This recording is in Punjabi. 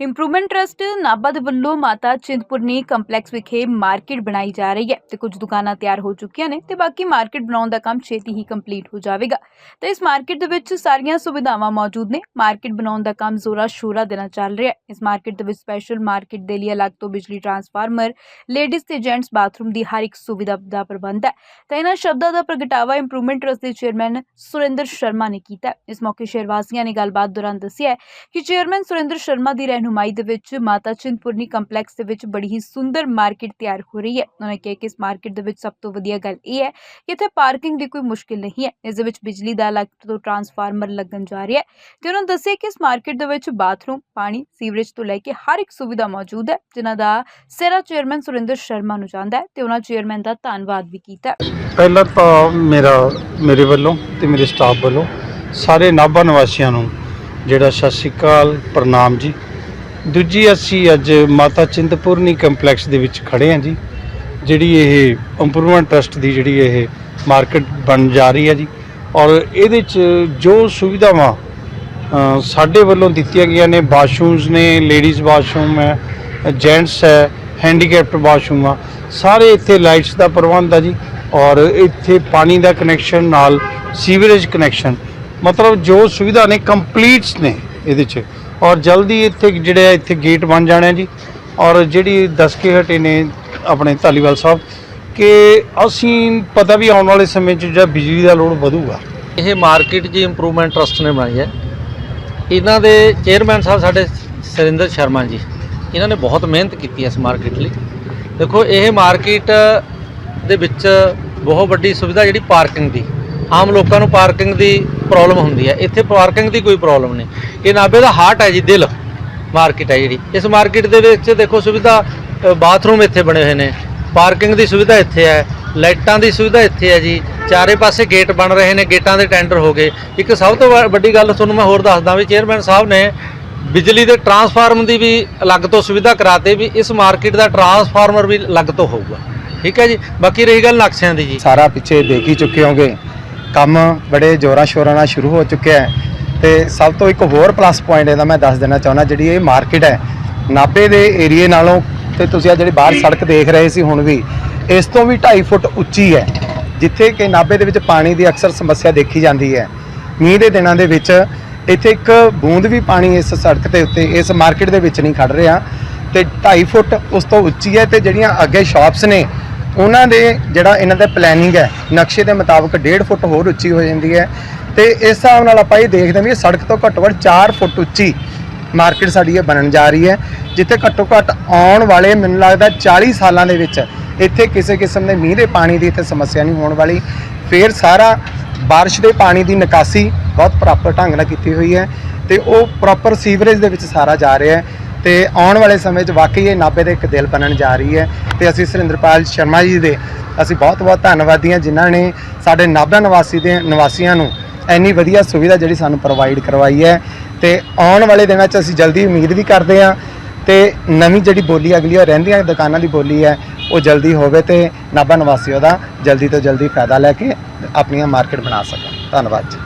ਇੰਪਰੂਵਮੈਂਟ ਟਰਸਟ ਨਾਭਾ ਦੇ ਵੱਲੋਂ ਮਾਤਾ ਚਿੰਤਪੁਰਨੀ ਕੰਪਲੈਕਸ ਵਿਖੇ ਮਾਰਕੀਟ ਬਣਾਈ ਜਾ ਰਹੀ ਹੈ ਤੇ ਕੁਝ ਦੁਕਾਨਾਂ ਤਿਆਰ ਹੋ ਚੁੱਕੀਆਂ ਨੇ ਤੇ ਬਾਕੀ ਮਾਰਕੀਟ ਬਣਾਉਣ ਦਾ ਕੰਮ ਛੇਤੀ ਹੀ ਕੰਪਲੀਟ ਹੋ ਜਾਵੇਗਾ। ਤੇ ਇਸ ਮਾਰਕੀਟ ਦੇ ਵਿੱਚ ਸਾਰੀਆਂ ਸੁਵਿਧਾਵਾਂ ਮੌਜੂਦ ਨੇ। ਮਾਰਕੀਟ ਬਣਾਉਣ ਦਾ ਕੰਮ ਜ਼ੋਰਾ ਸ਼ੋਰਾ ਦੇ ਨਾਲ ਚੱਲ ਰਿਹਾ ਹੈ। ਇਸ ਮਾਰਕੀਟ ਦੇ ਵਿੱਚ ਸਪੈਸ਼ਲ ਮਾਰਕੀਟ ਦੇ ਲਈ ਅਲੱਗ ਤੋਂ ਬਿਜਲੀ ਟਰਾਂਸਫਾਰਮਰ ਲੇਡੀਜ਼ ਤੇ ਜੈਂਟਸ ਬਾਥਰੂਮ ਦੀ ਹਰ ਇੱਕ ਸੁਵਿਧਾ ਦਾ ਪ੍ਰਬੰਧ ਹੈ। ਤਾਂ ਇਹਨਾਂ ਸ਼ਬਦਾਂ ਦਾ ਪ੍ਰਗਟਾਵਾ ਇੰਪਰੂਵਮੈਂਟ ਟਰਸਟ ਦੇ ਚੇਅਰਮੈਨ ਸੁਰਿੰਦਰ ਸ਼ਰਮਾ ਨੇ ਕੀਤਾ ਇਸ ਮੌਕੇ ਸ਼ਹਿਰ ਵਾਸੀਆਂ ਨੇ ਗੱਲਬਾਤ ਦੌਰਾਨ ਦੱਸਿਆ ਹੈ ਕਿ ਚੇਅਰਮੈਨ ਸੁਰਿੰਦਰ ਸ਼ਰਮਾ ਦੀ ਰਹਿਨੁਮਾਈ ਦੇ ਵਿੱਚ ਮਾਤਾ ਚਿੰਤਪੁਰਨੀ ਕੰਪਲੈਕਸ ਦੇ ਵਿੱਚ ਬੜੀ ਹੀ ਸੁੰਦਰ ਮਾਰਕੀਟ ਤਿਆਰ ਹੋ ਰਹੀ ਹੈ। ਉਹਨਾਂ ਕਿਹਾ ਕਿ ਇਸ ਮਾਰਕੀਟ ਦੇ ਵਿੱਚ ਸਭ ਤੋਂ ਵਧੀਆ ਗੱਲ ਇਹ ਹੈ ਕਿ ਇੱਥੇ ਪਾਰਕਿੰਗ ਦੀ ਕੋਈ ਮੁਸ਼ਕਿਲ ਨਹੀਂ ਹੈ। ਇਸ ਦੇ ਵਿੱਚ ਬਿਜਲੀ ਦਾ ਅਲੱਗ ਤੋਂ ਟਰਾਂਸਫਾਰਮਰ ਲੱਗਣ ਜਾ ਰਿਹਾ ਹੈ। ਤੇ ਉਹਨਾਂ ਦੱਸਿਆ ਕਿ ਇਸ ਮਾਰਕੀਟ ਦੇ ਵਿੱਚ ਬਾਥਰੂਮ, ਪਾਣੀ, ਸੀਵਰੇਜ ਤੋਂ ਲੈ ਕੇ ਹਰ ਇੱਕ ਸੁਵਿਧਾ ਮੌਜੂਦ ਹੈ, ਜਿਨ੍ਹਾਂ ਦਾ ਸੇਰਾ ਚੇਅਰਮੈਨ ਸੁਰਿੰਦਰ ਸ਼ਰਮਾ ਨੂੰ ਜਾਂਦਾ ਹੈ ਤੇ ਉਹਨਾਂ ਚੇਅਰਮੈਨ ਦਾ ਧੰਨਵਾਦ ਵੀ ਕੀਤਾ ਪਹਿਲਾਂ ਤਾਂ ਮੇਰਾ, ਮੇਰੇ ਵੱਲੋਂ ਤੇ ਮੇਰੇ ਸਟਾਫ ਵੱਲੋਂ ਸਾਰੇ ਨਾਭਾ ਨਿਵਾਸੀਆਂ ਨੂੰ ਜਿਹੜਾ ਸਤਿ ਸ਼੍ਰੀ ਅਕਾਲ, ਪ੍ਰਣਾਮ ਜੀ। ਦੂਜੀ ਅਸੀਂ ਅੱਜ ਮਾਤਾ ਚਿੰਤਪੁਰਨੀ ਕੰਪਲੈਕਸ ਦੇ ਵਿੱਚ ਖੜੇ ਹਾਂ ਜੀ, ਜਿਹੜੀ ਇਹ ਇੰਪਰੂਵਮੈਂਟ ਟਰਸਟ ਦੀ ਜਿਹੜੀ ਇਹ ਮਾਰਕੀਟ ਬਣ ਜਾ ਰਹੀ ਹੈ ਜੀ। ਔਰ ਇਹਦੇ 'ਚ ਜੋ ਸੁਵਿਧਾਵਾਂ ਸਾਡੇ ਵੱਲੋਂ ਦਿੱਤੀਆਂ ਗਈਆਂ ਨੇ ਵਾਸ਼ਰੂਮਸ ਨੇ ਲੇਡੀਜ਼ ਵਾਸ਼ਰੂਮ ਹੈ ਜੈਂਟਸ ਹੈ ਹੈਂਡੀਕੈਪਟ ਵਾਸ਼ਰੂਮ ਆ, ਸਾਰੇ ਇੱਥੇ ਲਾਈਟਸ ਦਾ ਪ੍ਰਬੰਧ ਆ ਜੀ। ਔਰ ਇੱਥੇ ਪਾਣੀ ਦਾ ਕਨੈਕਸ਼ਨ ਨਾਲ ਸੀਵਰੇਜ ਕਨੈਕਸ਼ਨ ਮਤਲਬ ਜੋ ਸੁਵਿਧਾ ਨੇ ਕੰਪਲੀਟਸ ਨੇ ਇਹਦੇ 'ਚ। ਔਰ ਜਲਦੀ ਇੱਥੇ ਜਿਹੜੇ ਆ, ਇੱਥੇ ਗੇਟ ਬਣ ਜਾਣੇ ਜੀ। ਔਰ ਜਿਹੜੀ ਦੱਸ ਕੇ ਹਟੇ ਨੇ ਆਪਣੇ ਧਾਲੀਵਾਲ ਸਾਹਿਬ ਕਿ ਅਸੀਂ ਪਤਾ ਵੀ ਆਉਣ ਵਾਲੇ ਸਮੇਂ 'ਚ ਜਿਹੜਾ ਬਿਜਲੀ ਦਾ ਲੋਡ ਵਧੂਗਾ। ਇਹ ਮਾਰਕੀਟ ਜੀ ਇੰਪਰੂਵਮੈਂਟ ਟਰਸਟ ਨੇ ਬਣਾਈ ਹੈ। ਇਹਨਾਂ ਦੇ ਚੇਅਰਮੈਨ ਸਾਹਿਬ ਸਾਡੇ ਸਰਿੰਦਰ ਸ਼ਰਮਾ ਜੀ, ਇਹਨਾਂ ਨੇ ਬਹੁਤ ਮਿਹਨਤ ਕੀਤੀ ਹੈ ਇਸ ਮਾਰਕੀਟ ਲਈ। ਦੇਖੋ, ਇਹ ਮਾਰਕੀਟ ਦੇ ਵਿੱਚ ਬਹੁਤ ਵੱਡੀ ਸੁਵਿਧਾ ਜਿਹੜੀ ਪਾਰਕਿੰਗ ਦੀ। ਆਮ ਲੋਕਾਂ ਨੂੰ ਪਾਰਕਿੰਗ ਦੀ ਪ੍ਰੋਬਲਮ ਹੁੰਦੀ ਹੈ। ਇੱਥੇ ਪਾਰਕਿੰਗ ਦੀ ਕੋਈ ਪ੍ਰੋਬਲਮ ਨਹੀਂ। ਇਹ ਨਾਭੇ ਦਾ ਹਾਰਟ ਹੈ ਜੀ, ਦਿਲ। ਮਾਰਕੀਟ ਹੈ ਜਿਹੜੀ। ਇਸ ਮਾਰਕੀਟ ਦੇ ਵਿੱਚ ਦੇਖੋ, ਸੁਵਿਧਾ ਬਾਥਰੂਮ ਇੱਥੇ ਬਣੇ ਹੋਏ ਨੇ। ਪਾਰਕਿੰਗ ਦੀ ਸੁਵਿਧਾ ਇੱਥੇ ਹੈ। ਲਾਈਟਾਂ ਦੀ ਸੁਵਿਧਾ ਇੱਥੇ ਹੈ ਜੀ। ਚਾਰੇ ਪਾਸੇ ਗੇਟ ਬਣ ਰਹੇ ਨੇ। ਗੇਟਾਂ ਦੇ ਟੈਂਡਰ ਹੋ ਗਏ। ਇੱਕ ਸਭ ਤੋਂ ਵ- ਵੱਡੀ ਗੱਲ ਤੁਹਾਨੂੰ ਮੈਂ ਹੋਰ ਦੱਸਦਾ ਵੀ, ਚੇਅਰਮੈਨ ਸਾਹਿਬ ਨੇ ਬਿਜਲੀ ਦੇ ਟਰਾਂਸਫਾਰਮ ਦੀ ਵੀ ਅਲੱਗ ਤੋਂ ਸੁਵਿਧਾ ਕਰਾਤੇ ਵੀ ਇਸ ਮਾਰਕੀਟ ਦਾ ਟਰਾਂਸਫਾਰਮਰ ਵੀ ਅਲੱਗ ਤੋਂ ਹੋਊਗਾ। ਠੀਕ ਹੈ ਜੀ? ਬਾਕੀ ਰਹੀ ਗੱਲ ਨਕਸ਼ਿਆਂ ਦੀ ਜੀ। ਸਾਰਾ ਪਿੱਛੇ ਦੇਖ ਹੀ ਚੁੱਕੇ ਹੋਗੇ। ਕੰਮ ਬੜੇ ਜ਼ੋਰਾਂ ਸ਼ੋਰਾਂ ਨਾਲ ਸ਼ੁਰੂ ਹੋ ਚੁੱਕਿਆ ਹੈ। ਤੇ ਸਭ ਤੋਂ ਇੱਕ ਹੋਰ ਪਲੱਸ ਪੁਆਇੰਟ ਇਹਦਾ ਮੈਂ ਦੱਸ ਦੇਣਾ ਚਾਹੁੰਦਾ, ਜਿਹੜੀ ਇਹ ਮਾਰਕੀਟ ਹੈ, ਨਾਭੇ ਦੇ ਏਰੀਏ ਨਾਲੋਂ ਤੇ ਤੁਸੀਂ ਆ ਜਿਹੜੀ ਬਾਹਰ ਸੜਕ ਦੇਖ ਰਹੇ ਸੀ ਹੁਣ ਵੀ, ਇਸ ਤੋਂ ਵੀ 2.5 ਫੁੱਟ ਉੱਚੀ ਹੈ, ਜਿੱਥੇ ਕਿ ਨਾਭੇ ਦੇ ਵਿੱਚ ਪਾਣੀ ਦੀ ਅਕਸਰ ਸਮੱਸਿਆ ਦੇਖੀ ਜਾਂਦੀ ਹੈ। ਮੀਂਹ ਦੇ ਦਿਨਾਂ ਦੇ ਵਿੱਚ ਇੱਥੇ ਇੱਕ ਬੂੰਦ ਵੀ ਪਾਣੀ ਇਸ ਸੜਕ ਦੇ ਉੱਤੇ, ਇਸ ਮਾਰਕੀਟ ਦੇ ਵਿੱਚ ਨਹੀਂ ਖੜ ਰਿਹਾ ਤੇ 2.5 ਫੁੱਟ ਉਸ ਤੋਂ ਉੱਚੀ ਹੈ ਤੇ ਜਿਹੜੀਆਂ ਅੱਗੇ ਸ਼ਾਪਸ ਨੇ ਉਹਨਾਂ ਦੇ ਜਿਹੜਾ ਇਹਨਾਂ ਦਾ ਪਲੈਨਿੰਗ ਹੈ, ਨਕਸ਼ੇ ਦੇ ਮੁਤਾਬਕ 1.5 ਫੁੱਟ ਹੋਰ ਉੱਚੀ ਹੋ ਜਾਂਦੀ ਹੈ ਤੇ ਇਸ ਹਿਸਾਬ ਨਾਲ ਆਪਾਂ ਇਹ ਦੇਖਦੇ ਹਾਂ ਵੀ ਇਹ ਸੜਕ ਤੋਂ ਘੱਟੋ ਘੱਟ 4 ਫੁੱਟ ਉੱਚੀ ਮਾਰਕੀਟ ਸਾਡੀ ਇਹ ਬਣਨ ਜਾ ਰਹੀ ਹੈ, ਜਿੱਥੇ ਘੱਟੋ ਘੱਟ ਆਉਣ ਵਾਲੇ ਮੈਨੂੰ ਲੱਗਦਾ 40 ਸਾਲਾਂ ਦੇ ਵਿੱਚ ਇੱਥੇ ਕਿਸੇ ਕਿਸਮ ਦੇ ਮੀਂਹ ਦੇ ਪਾਣੀ ਦੀ ਇੱਥੇ ਸਮੱਸਿਆ ਨਹੀਂ ਹੋਣ ਵਾਲੀ। ਫੇਰ ਸਾਰਾ ਬਾਰਿਸ਼ ਦੇ ਪਾਣੀ ਦੀ ਨਿਕਾਸੀ ਬਹੁਤ ਪ੍ਰੋਪਰ ਢੰਗ ਨਾਲ ਕੀਤੀ ਹੋਈ ਹੈ ਤੇ ਉਹ ਪ੍ਰੋਪਰ ਸੀਵਰੇਜ ਦੇ ਵਿੱਚ ਸਾਰਾ ਜਾ ਰਿਹਾ ਹੈ। ਤੇ ਆਉਣ ਵਾਲੇ ਸਮੇਂ 'ਚ ਵਾਕਈ ਇਹ ਨਾਭੇ ਦੇ ਇੱਕ ਦਿਲ ਬਣਨ ਜਾ ਰਹੀ ਹੈ ਤੇ ਅਸੀਂ ਸੁਰਿੰਦਰਪਾਲ ਸ਼ਰਮਾ ਜੀ ਦੇ ਅਸੀਂ ਬਹੁਤ ਬਹੁਤ ਧੰਨਵਾਦੀ ਹਾਂ ਜਿਨ੍ਹਾਂ ਨੇ ਸਾਡੇ ਨਾਭਾ ਨਿਵਾਸੀ ਦੇ ਨਿਵਾਸੀਆਂ ਨੂੰ ਇੰਨੀ ਵਧੀਆ ਸੁਵਿਧਾ ਜਿਹੜੀ ਸਾਨੂੰ ਪ੍ਰੋਵਾਈਡ ਕਰਵਾਈ ਹੈ ਤੇ ਆਉਣ ਵਾਲੇ ਦਿਨਾਂ 'ਚ ਅਸੀਂ ਜਲਦੀ ਉਮੀਦ ਵੀ ਕਰਦੇ ਹਾਂ ਤੇ ਨਵੀਂ ਜਿਹੜੀ ਬੋਲੀ ਅਗਲੀ ਉਹ ਰਹਿੰਦੀਆਂ ਦੁਕਾਨਾਂ ਦੀ ਬੋਲੀ ਹੈ, ਉਹ ਜਲਦੀ ਹੋਵੇ ਤੇ ਨਾਭਾ ਨਿਵਾਸੀ ਉਹਦਾ ਜਲਦੀ ਤੋਂ ਜਲਦੀ ਫਾਇਦਾ ਲੈ ਕੇ ਆਪਣੀਆਂ ਮਾਰਕੀਟ ਬਣਾ ਸਕਣ। ਧੰਨਵਾਦ ਜੀ।